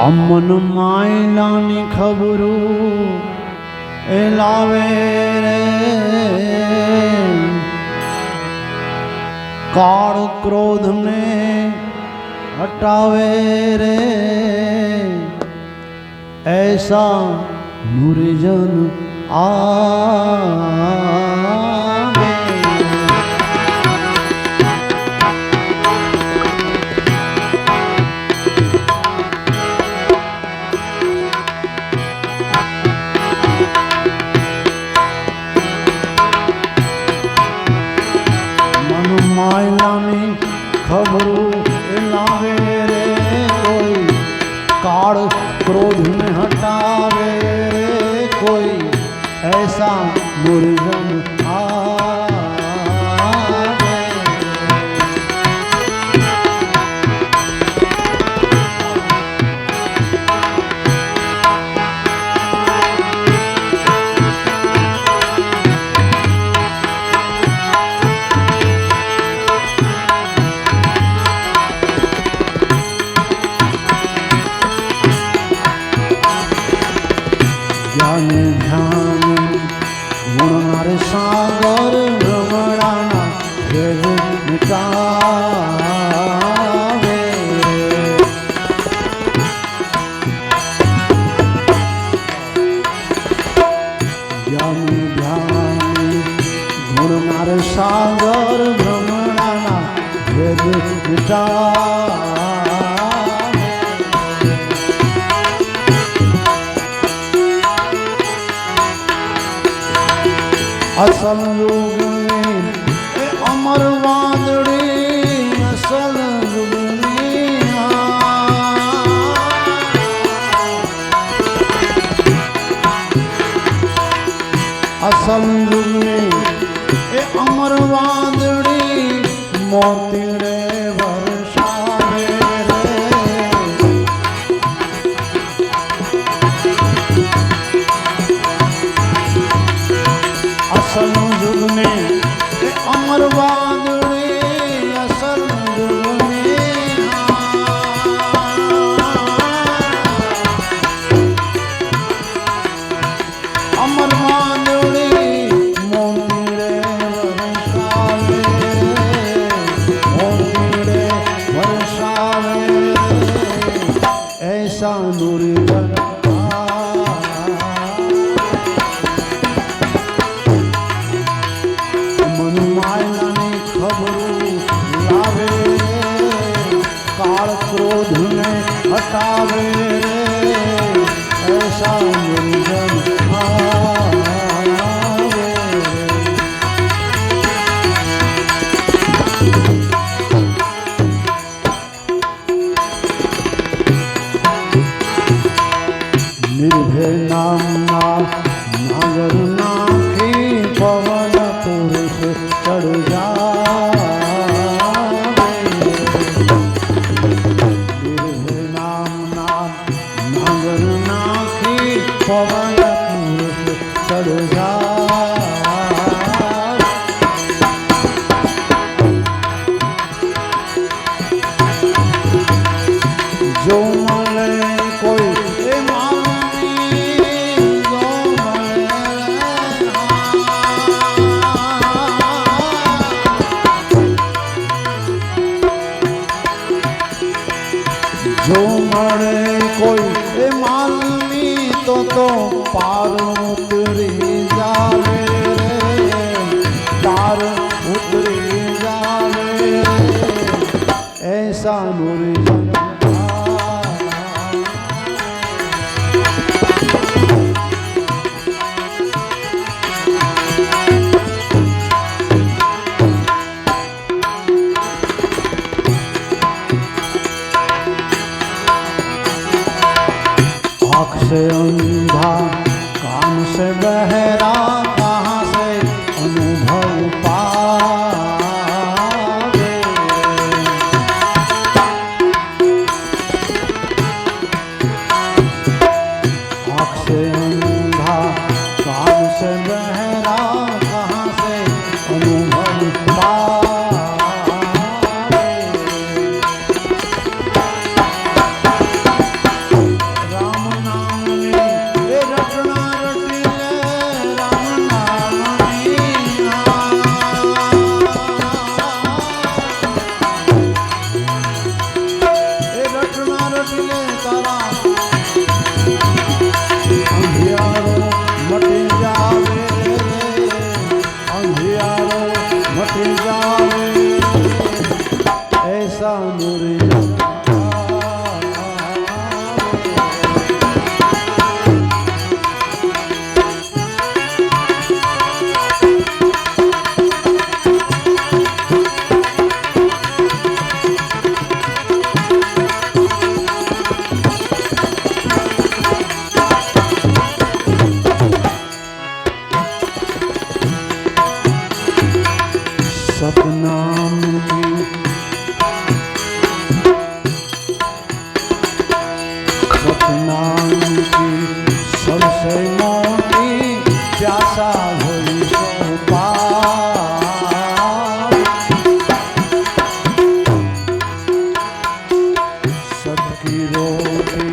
અમન માયલાની ખબરું એ લાવે રે. કાળ ક્રોધને હટાવે રે. ऐसा મુરજન આવે એસા મુરજન આવે જ્ઞાન ગુણાર સાગર ભ્રમણાના વેગ મિટાવે. જ્ઞાન ધ્યાન ગુણનાર સાગર ભ્રમણાના વેગ મિટાવે. અસલ યુગની અમર વાદળી અસલ યુગની અસલ યુગની એ અમર વાદળી મોતીડે હટાવે જો તો તો પાર ઉતરી જાવે રે પાર ઉતરી જાવે એસા મુરજન से अंधा कान से बहरा Amen. सपना सपना सबसे मोटी प्यासा हुई सबकी रोटी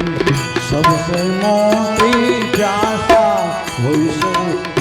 सबसे मोटी प्यासा हुई सोपा